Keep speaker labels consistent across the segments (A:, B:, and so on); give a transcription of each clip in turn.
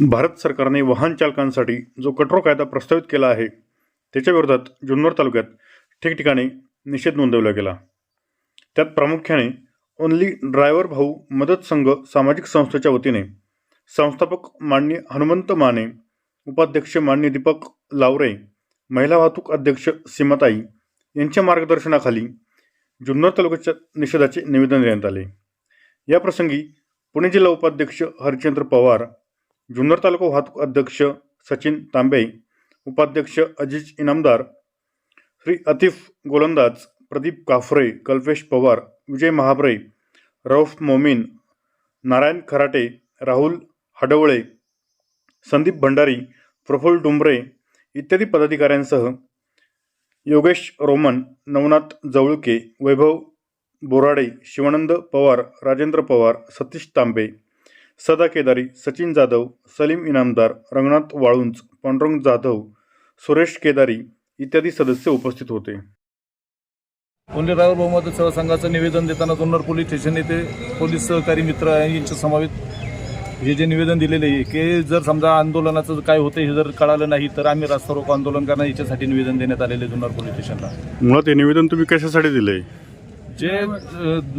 A: भारत सरकारने वाहन चालकांसाठी जो कठोर कायदा प्रस्तावित केला आहे त्याच्या विरोधात जुन्नर तालुक्यात ठिकठिकाणी निषेध नोंदवला गेला. त्यात प्रामुख्याने ओनली ड्रायव्हर भाऊ मदत संघ सामाजिक संस्थेच्या वतीने संस्थापक मान्य हनुमंत माने उपाध्यक्ष मान्य दीपक लावरे महिला वाहतूक अध्यक्ष सीमाताई यांच्या मार्गदर्शनाखाली जुन्नर तालुक्याच्या निषेधाचे निवेदन देण्यात आले. या प्रसंगी पुणे जिल्हा उपाध्यक्ष हरिचंद्र पवार जुन्नर तालुका वाहतूक अध्यक्ष सचिन तांबे उपाध्यक्ष अजिज इनामदार श्री अतिफ गोलंदाज प्रदीप काफरे कल्पेश पवार विजय महाबरे रौफ मोमीन नारायण खराटे राहुल हडवळे संदीप भंडारी प्रफुल्ल डुंबरे इत्यादी पदाधिकाऱ्यांसह योगेश रोमन नवनाथ जवळके वैभव बोराडे शिवानंद पवार राजेंद्र पवार सतीश तांबे सदा केदारी सचिन जाधव सलीम इनामदार रंगनाथ वाळुंज पांडुरंग जाधव सुरेश केदारी इत्यादी सदस्य उपस्थित होते.
B: ड्रायव्हर बहुमत सेवा संघाचं निवेदन देताना जुन्नर पोलीस स्टेशन येथे पोलीस सहकारी मित्र आहे यांच्या समावेत हे जे निवेदन दिलेले आहे की जर समजा आंदोलनाचं काय होतं हे जर कळालं नाही तर आम्ही रास्ता रोको आंदोलन करणार याच्यासाठी निवेदन देण्यात आलेले आहे जुन्नर पोलीस स्टेशनला.
A: मुळात हे निवेदन तुम्ही कशासाठी दिले
B: जे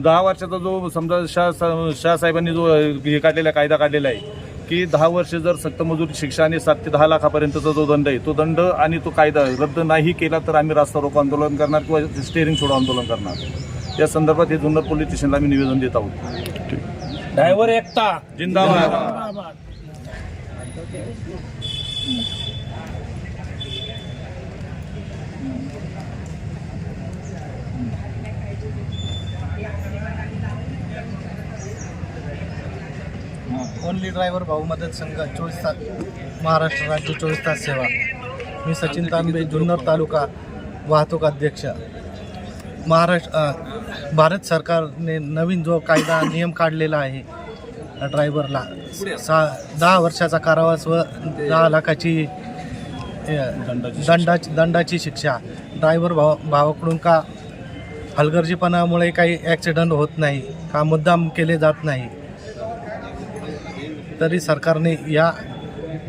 B: दहा वर्षाचा जो समजा शाह शाह साहेबांनी जो हे काढलेला कायदा काढलेला आहे की दहा वर्ष जर सक्त मजूर शिक्षा आणि सात ते दहा लाखापर्यंतचा जो दंड आहे तो दंड आणि तो कायदा रद्द नाही केला तर आम्ही रास्ता रोको आंदोलन करणार किंवा स्टेअरिंग सोडो आंदोलन करणार. या संदर्भात हे जुन्नर पोलीस स्टेशनला आम्ही निवेदन देत आहोत.
C: ड्रायव्हर एकता.
B: जिंदाबाद.
C: ओनली ड्रायव्हर भाऊ मदत संघ चोवीस तास महाराष्ट्र राज्य चोवीस तास सेवा. मी सचिन तांबे जुन्नर तालुका वाहतूक अध्यक्ष. महाराष्ट्र भारत सरकारने नवीन जो कायदा नियम काढलेला आहे ड्रायव्हरला सा दहा वर्षाचा कारावास व दहा लाखाची दंडाची दंडाची शिक्षा. ड्रायव्हर भाव भावाकडून का हलगर्जीपणामुळे काही ॲक्सिडेंट होत नाही का मुद्दाम केले जात नाही तरी सरकारने या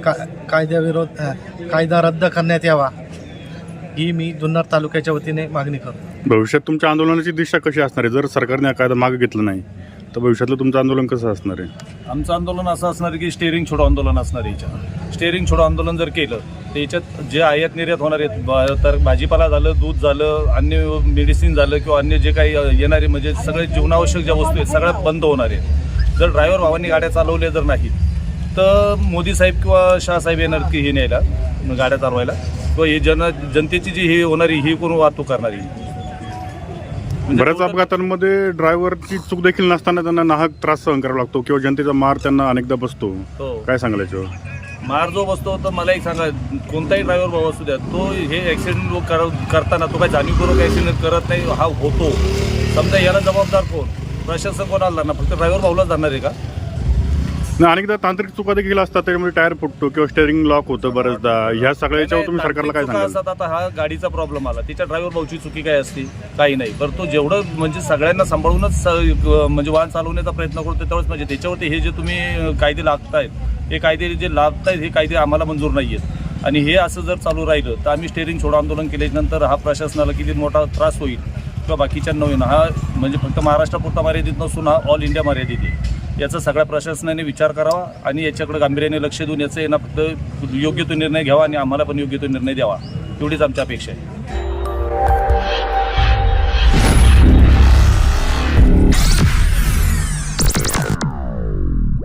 C: का कायद्याविरोध कायदा रद्द करण्यात यावा ही मी जुन्नर तालुक्याच्या वतीने मागणी करतो.
A: भविष्यात तुमच्या आंदोलनाची दिशा कशी असणार आहे? जर सरकारने हा कायदा मागे घेतला नाही तर भविष्यातलं तुमचं आंदोलन कसं असणार आहे?
B: आमचं आंदोलन असं असणार आहे की स्टेअरिंग छोडो आंदोलन असणार आहे याच्यात. स्टेअरिंग छोडो आंदोलन जर केलं तर याच्यात जे आयात निर्यात होणार आहेत ब- तर भाजीपाला झालं दूध झालं अन्य मेडिसिन झालं किंवा अन्य जे काही येणारे म्हणजे सगळे जीवनावश्यक ज्या वस्तू आहेत सगळ्या बंद होणार आहेत. जर ड्रायव्हर भावांनी गाड्या चालवल्या जर नाहीत तर मोदी साहेब किंवा शाहसाहेब येणार की हे न्यायला गाड्या चालवायला? किंवा हे जन जनतेची जी ही होणारी ही कोण वाहतूक करणारी म्हणजे
A: बऱ्याच अपघातांमध्ये ड्रायव्हरची चूक देखील नसताना त्यांना नाहक त्रास सहन करावा लागतो किंवा जनतेचा मार त्यांना अनेकदा बसतो.
B: हो.
A: काय सांगाल याच्यावर
B: मार जो बसतो तर मला एक सांगा कोणताही ड्रायव्हर भाऊ असू द्या तो हे ॲक्सिडेंट कर करताना तो काही जाणीवपूर्वक ॲक्सिडेंट करत नाही हा होतो. समजा याला जबाबदार कोण? प्रशासन कोणाला धरणार फक्त ड्रायव्हर भाऊलाच धरणार आहे का?
A: नाही अनेकदा तांत्रिक चुका देखील असतात त्याच्यामध्ये टायर फुटतो किंवा स्टेअरिंग लॉक होतं बऱ्याचदा. ह्या सगळ्या याच्यावर तुम्ही सरकारला काय
B: चुका
A: सांगाल?
B: असतात आता हा गाडीचा प्रॉब्लेम आला. तिच्या ड्रायव्हर भाऊची चुकी काय असते? काही नाही. बरं तो जेवढं म्हणजे सगळ्यांना सांभाळूनच स- म्हणजे वाहन चालवण्याचा प्रयत्न करतो तेवढंच म्हणजे त्याच्यावरती हे जे तुम्ही कायदे लागतायत हे कायदे जे लादतायत हे कायदे आम्हाला मंजूर नाही आहेत आणि हे असं जर चालू राहिलं तर आम्ही स्टेअरिंग छोडो आंदोलन केल्यानंतर हा प्रशासनाला किती मोठा त्रास होईल? किंवा बाकीच्यांना नवीन हा म्हणजे फक्त महाराष्ट्रापुरता मर्यादित नसून हा ऑल इंडिया मर्यादित आहे. याचा सगळ्या प्रशासनाने विचार करावा आणि याच्याकडे गांभीर्याने लक्ष देऊन याचं यांना फक्त योग्य तो निर्णय घ्यावा आणि आम्हाला पण योग्य तो निर्णय द्यावा. एवढीच आमची अपेक्षा आहे.